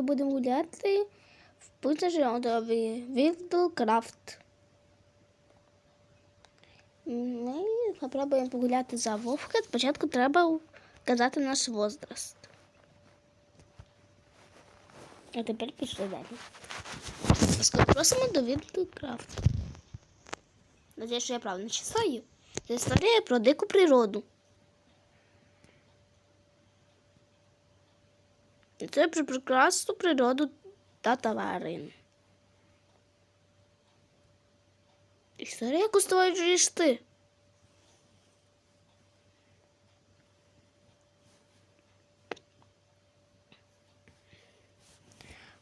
ми будемо гуляти в Путежеодові Вілдкрафт. Ми спробуємо погуляти за вовка. Спочатку треба казати наш возраст. А тепер пішли далі. Просимо до Вілдкрафт. Надіюсь, що я правильно читаю. Це історія про дику природу. І Це про прекрасну природу та тварин. Історія, яку створюєш ти.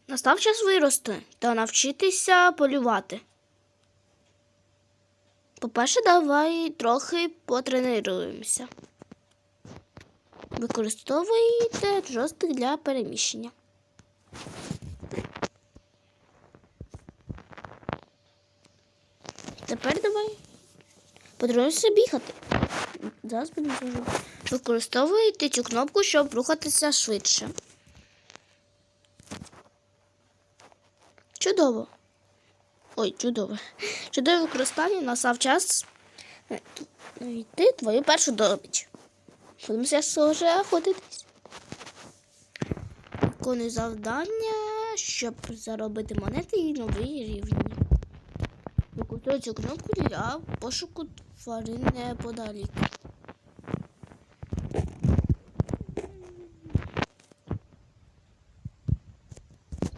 Настав час вирости та навчитися полювати. По-перше, давай трохи потренуємося. Використовуйте джойстик для переміщення. Тепер давай потренуйся бігати. Зараз будемо зробити. Використовуйте цю кнопку, щоб рухатися швидше. Чудово. Ой, чудово. Чудове використання настав час е, йти твою першу добіч. Будемо зараз вже охотитись. Виконуй завдання, щоб заробити монети і нові рівні. Використовуй цю кнопку для пошуку тварин неподалік.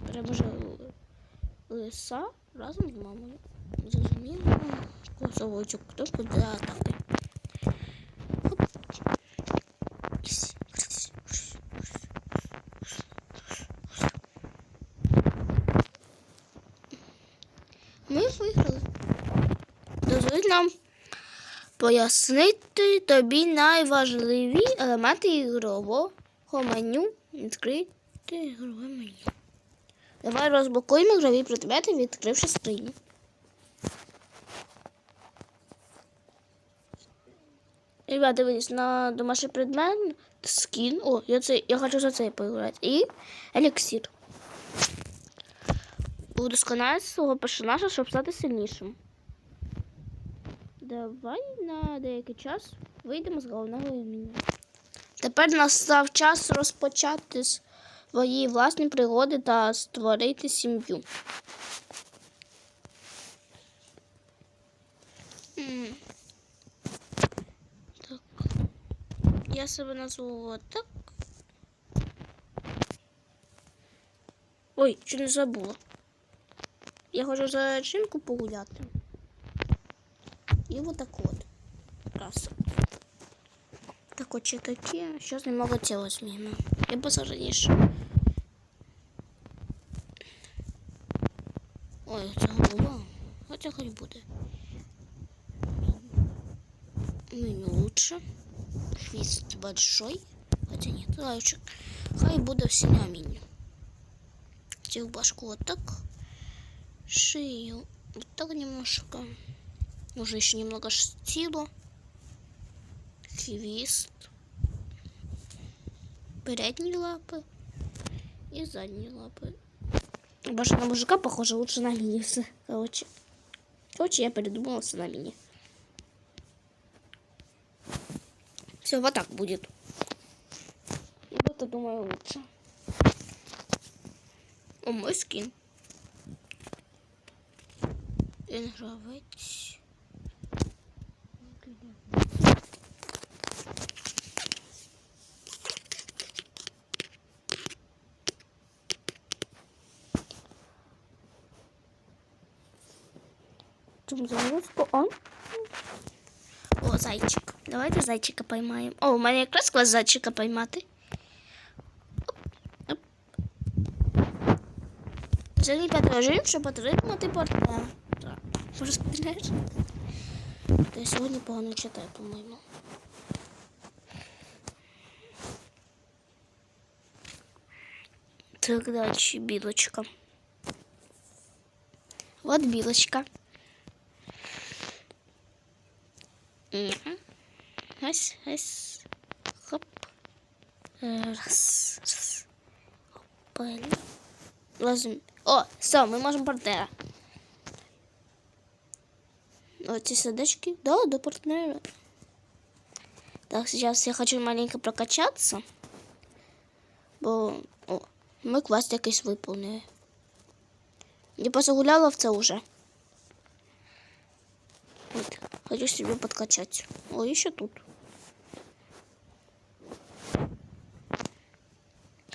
Переможе лиса разом з мамою. Зрозуміло. Цю кнопку для атаки. Хоп. Ми виграли. Дозволь нам пояснити тобі найважливі елементи ігрового меню. Відкрити ігрове меню. Давай розблокуємо ігрові предмети, відкривши скриню. Ребята, дивись, на домашній предмет скін. О, я, це, я хочу за цей поіграти. І еліксир. Удосконалити свого персонажа, щоб стати сильнішим. Давай на деякий час вийдемо з головного меню. Тепер настав час розпочати свої власні пригоди та створити сім'ю. Так. Я себе назву вот так. Ой, чи не забула. Я хочу за жінку погуляти. І вот так от. Раз. Так от ще такі. Зараз немного тіла зміну. Я посаженіше. Ой, це голова. Хоча хай буде. Меню лучше. Хвіст большой. Хотя нет, лайчик. Хай буде все на меню. Тех башку вот так. Шею вот так немножко. Уже еще немного штила. Хвіст. Передние лапы. И задние лапы. Больше на мужика похоже, лучше на мини. Короче. Короче, я передумала на мини. Все, вот так будет. И вот, думаю, лучше. О, мой скин. Игровать. Чому загрузку? О. О, зайчик. Давайте зайчика поймаємо. О, у мене якраз клас зайчика поймати. Оп, оп. Сьогодні п'ятий режим, щоб отримати партнера. Так, може спіляєш? Та я сьогодні погано читаю, по-моєму. Так, дальше білочка. Вот білочка. Ось, ось. Хоп. Раз. Раз. Опа. Лазим. О, все, ми можемо партнера. Оці сердечки. Да, до партнера. Так, сейчас я хочу маленько прокачаться. Бо о, ми квест якийсь виповнили. Я просто в це уже. Вот, хочу себе подкачать. О, еще тут.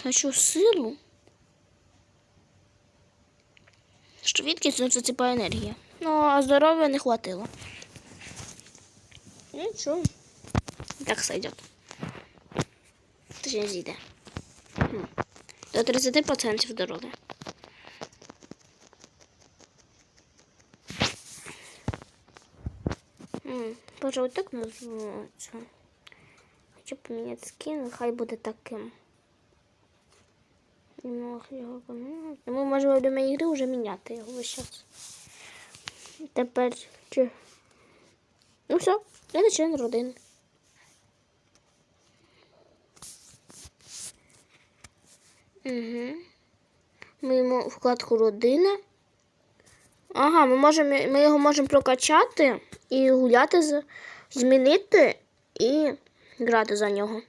Хочу силу. Швидкість, ну це типа енергія. Ну, а здоров'я не хватило. Нічого. Так сойдет. Точніше зійде. До 30% здоров'я. М, Боже, вот так називається. Хочу поміняти скин, хай буде таким. Немного його поміняти. Ми можемо во время ігри вже міняти його час. Тепер чи. Ну все, я не член родини. Угу. Ми вкладку родина. Ага, ми можемо ми його можемо прокачати і гуляти з змінити і грати за нього.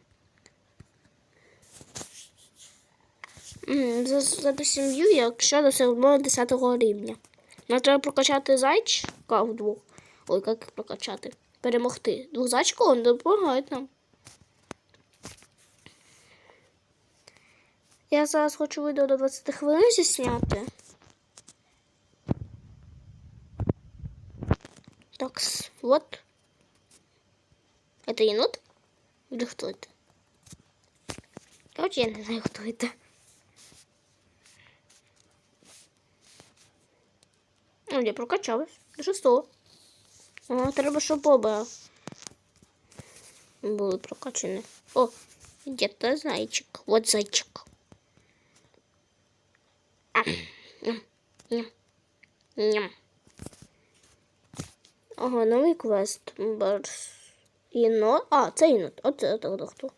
За, за сім'ю, якщо досягнемо 10 рівня. Нам треба прокачати зайчика вдвох. Ой, як прокачати? Перемогти. Двох зайчиків вони допомагають нам. Я зараз хочу відео до 20 хвилин зісняти. Так, с- вот. Это енот? Или кто это? Короче, я не знаю, кто это. Ну, я прокачалась. До шестого. О, треба, щоб оба були прокачані. О, где-то зайчик. Вот зайчик. А, ням, ням. Ага, новий квест. Барс. Єнот. А, це єнот. Оце тогда хто.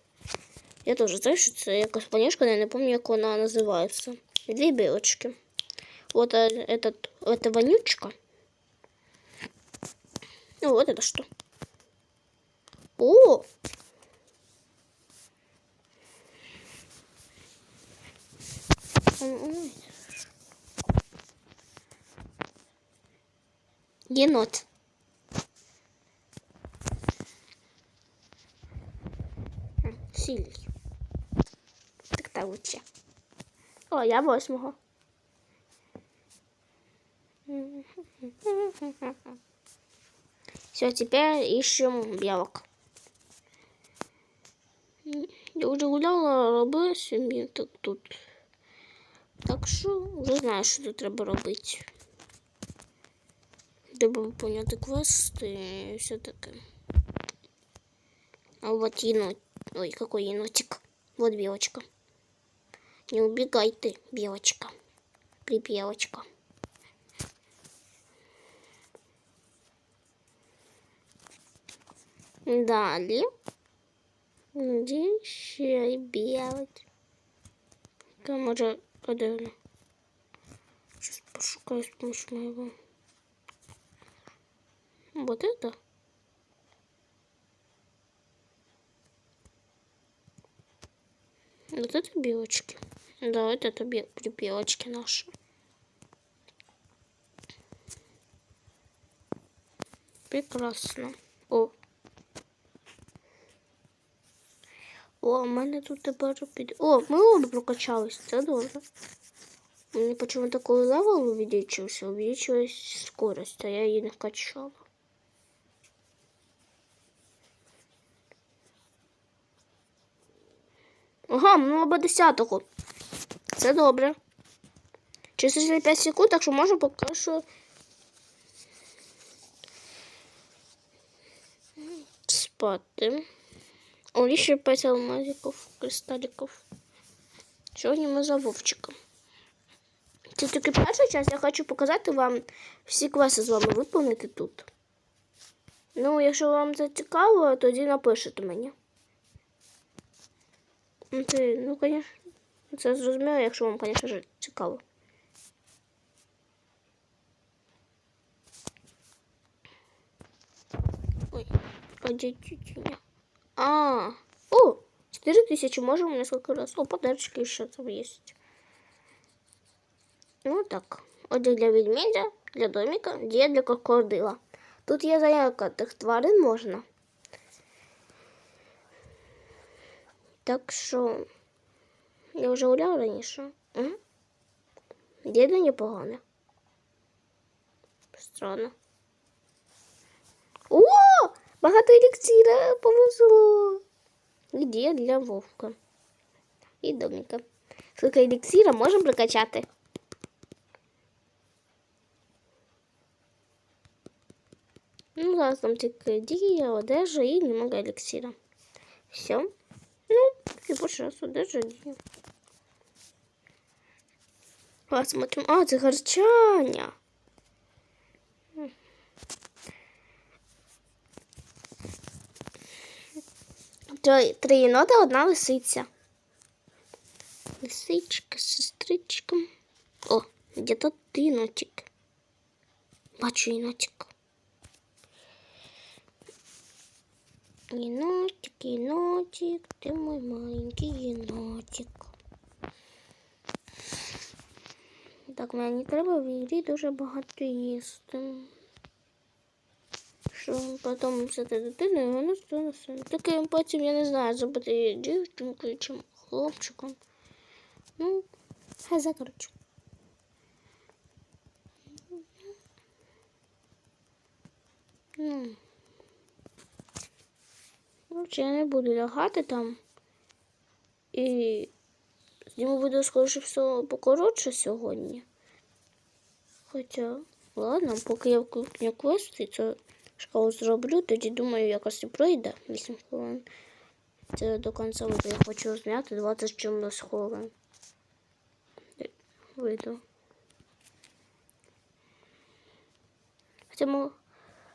Я теж знаю, що це якась панішка, але я не пам'ятаю, як вона називається. Дві білочки. Вот э, этот, это вонючка. Ну, вот это что? О! М-м. Енот. М, Сильний. Так та лучше. О, я восьмого. Все, теперь ищем белок. Я уже гуляла, робила собі так тут. Так що вже знаю, що тут треба робити. Треба поняти квести і все таке. А вот енот. Ой, какой енотик. Вот белочка. Не убегай ты, белочка. Припевочка. Далі. Де ще білить? Та може один. Сейчас пошукаю с помощью моего. Вот это. Вот это белочки. Да, вот это бе- припевочки наши. Прекрасно. О. О, у мене тут тепер під. О, ми обі прокачались, це добре. Мені почему такой левел увеличился, увеличилась скорость, а я її не качала. Ага, ну або 10-го. Це добре. Через 5 секунд, так що можу поки що спати. О, ще 5 алмазиків, кристаликів. Сьогодні ми за Вовчиком. Це тільки перша часть, я хочу показати вам всі квести з вами виповнити тут. Ну, якщо вам це цікаво, тоді напишете мені. Це, ну, звісно, ну, це зрозуміло, якщо вам, звісно ж, цікаво. Ой, подійдіть. А, о, 4 4000 можем несколько раз. О, подарочки еще там есть. Ну так. Одяг для ведмедя, для домика, дія для крокодила. Тут є заявка, так тварин можна. Так що я вже гуляв раніше. Угу. Діда. Странно. О! Багато еліксира повезло. Где для вовка. І домика. Скільки еліксира можемо прокачати? Ну, зараз там тільки дія, одежа і немного еліксира. Все. И больше одежа, дія. Посмотрим. А, це гарчання. Три, єнота, одна лисиця. Лисичка, сестричка. О, где-то ти. Бачу єнотик. Енотик, енотик, ты мой маленький енотик. Так, мені треба в ігрі дуже багато їсти. Що потім взяти дитину і воно стане син. Таким потім, я не знаю, зробити її дівчинкою чи хлопчиком. Ну, хай закорочу. Ну. Короче, я не буду лягати там. І зніму відео, скоріше все, покоротше сьогодні. Хоча, ладно, поки я вкрупню квест і це школу зроблю, тоді думаю, якось і пройде 8 хвилин. Це до кінця я хочу зняти 20 чимось хвилин. Вийду. Хоча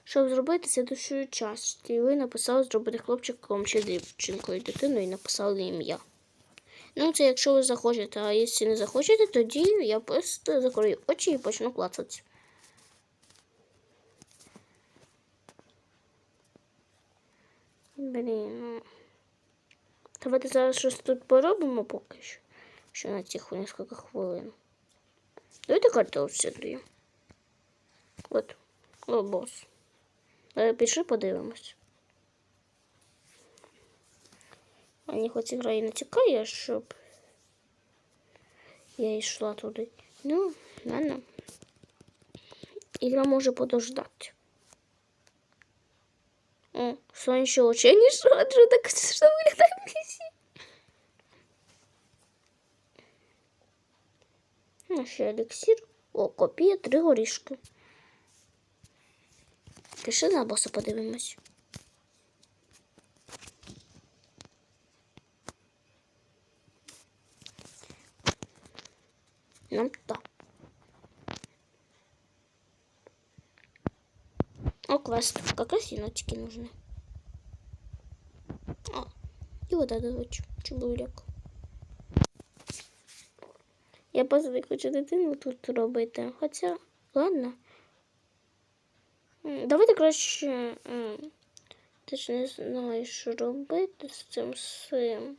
щоб зробити слідущу часть. І ви написали зробити хлопчиком чи дівчинкою дитиною і написали ім'я. Ну, це якщо ви захочете, а якщо не захочете, тоді я просто закрою очі і почну клацати. Блін, ну. Давайте зараз щось тут поробимо поки що. Що на цих несколько хвилин. Давайте карту всюди. От. О, бос. Е, Пішли подивимось. Мені хоч гра і не цікає, щоб я йшла туди. Ну, ладно. Ігра може подождати. О, сонячні очені що? Що так що виглядає місі? Ну, ще еліксир. О, копія, три горішки. Пішли на боса подивимось. Нам то. О, квест. Как раз енотики нужны. О, и вот этот вот чебурек. Я просто хочу дитину тут робити. Хоча, ладно. Давайте краще. Ти ж не знаєш, що робити з цим всім.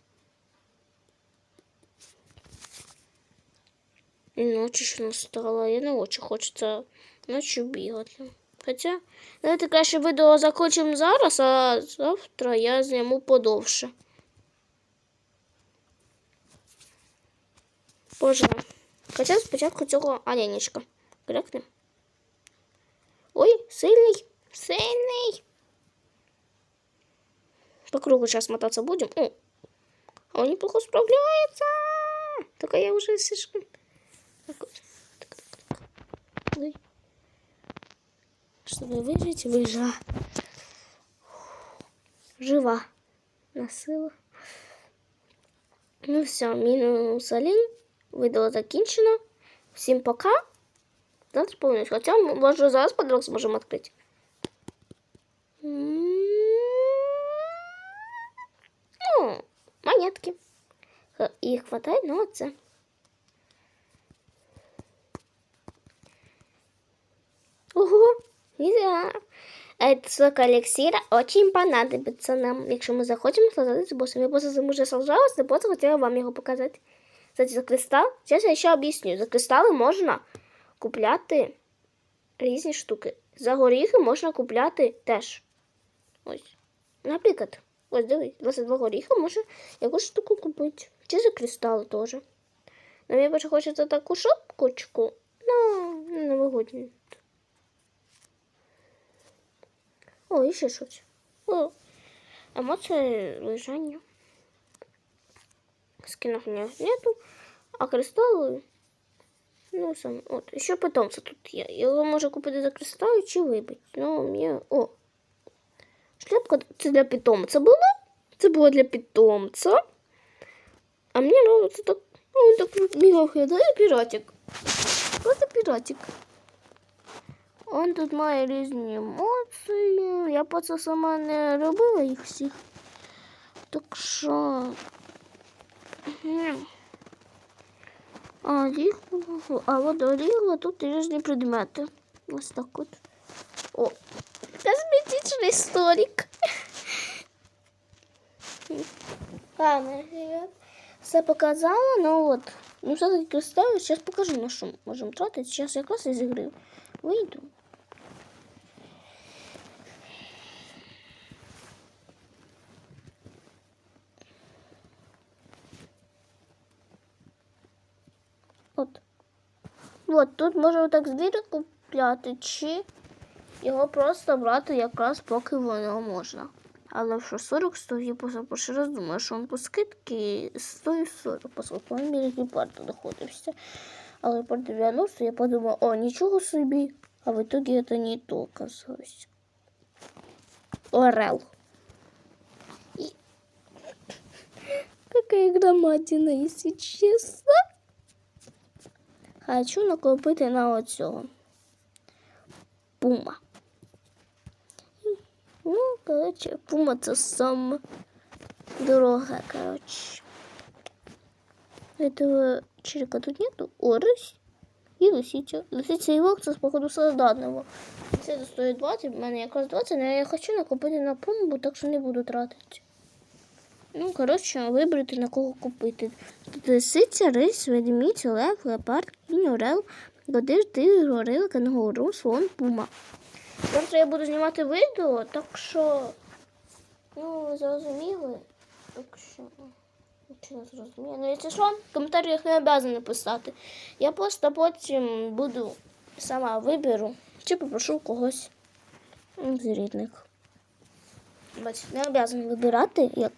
І ночі ж настала. Я не дуже хочеться ночі бігати. Хоча, давайте краще відео закінчимо зараз, а завтра я зніму подовше. Боже. Хоча спочатку цього оленечка. Коректно? Ой, сильний, сильний. По кругу сейчас мотаться будем. О, а он неплохо справляется. Только я уже слишком... Так вот. Так, так, так. Ой. Чтобы выжить, выжила. Жива. На силу. Ну все, мінус олень. Відео закінчено. Всім пока. Завтра повернусь. Хоча, може, зараз подарок зможемо відкрити. М, Ну, монетки. Х- Їх хватає, ну це. Ого, нельзя. Этот сок эликсира очень понадобится нам, якщо ми захочемо создати з боссом. Я просто уже сражалась, но просто хотела вам його показати. Кстати, за кристал, зараз я ще об'ясню. За кристали можна купляти різні штуки. За горіхи можна купляти теж. Ось. Наприклад, ось дивись, 22 горіха можна якусь штуку купити. Чи за кристали теж. Ну, мені більше хочеться таку шапочку. Ну, новогодню. О, і ще щось. О, емоції лежання. У меня нету. А кристалли. Ну, сам. От, ще питомця тут є. Його можу купити за кристали чи вибити. Ну, мені. О. Шляпка це для питомця була. Це було для питомця. А мені нравится так. Ну, так мило виглядає піратик. Просто піратик. Он тут має різні емоції. Я по це сама не робила їх всіх. Так що. А, рігло, а вот до рігла тут різні предмети. Ось так от. О, косметичний столик. Ладно, все показала, ну от. Ну, все-таки ставлю, Сейчас покажу, на що можемо тратити. Сейчас якраз із ігри вийду. От. От, тут можна так збір купляти, чи його просто брати якраз поки воно можна. Але що 40 стоїть, просто перший раз думаю, що він по скидці стоїть 40, поскольку він біля гепарда знаходився. Але по 90 я подумала, о, нічого собі. А в итоге это не то оказалось. Орел. Какая громадина, если честно. Хочу накопити на оцього. Пума. Ну, короче, пума це саме дорога, короче. Этого черека тут нету. О, рысь. І лисиця. Лисиця і вовк це, походу, солдатного. Це стоїть 20, в мене якраз 20, але я хочу накопити на пумбу, так що не буду тратити. Ну, коротше, вибрати на кого купити. Тут лисиця, рись, ведмідь, лев, леопард, кінь, орел, годир, тигр, горил, кенгуру, слон, пума. Завтра я буду знімати відео, так що, ну, ви зрозуміли. Так що. Чи не зрозуміло? Ну, якщо що, в коментарях не обязаны писати. Я просто потім буду сама виберу чи попрошу когось ну, з рідних. Бач, не обязана вибирати, як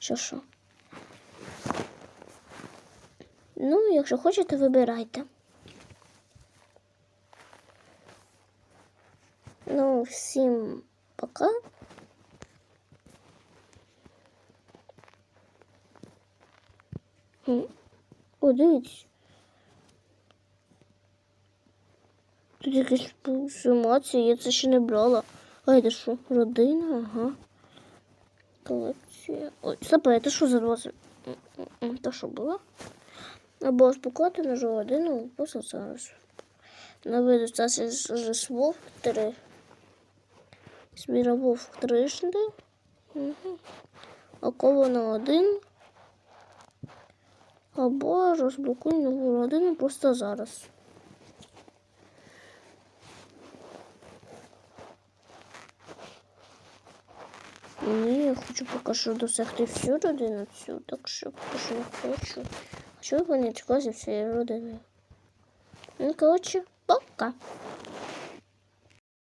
що що. Ну, якщо хочете, вибирайте. Ну, всім пока. О, дивіться. Тут якісь емоції, я це ще не брала. А це що? Родина, ага. Колекція. Ой, а це що за 20? Це що було? Або спокійно на родину, просто зараз. На виду це ж вовк 3. Звіра вовк трижди. Угу. Оковано один. Або розблокуй нову родину просто зараз. Ні, я хочу поки що досягти всю родину цю, так що поки не хочу. Хочу виконати кожі всієї родини. Ну, коротше, пока.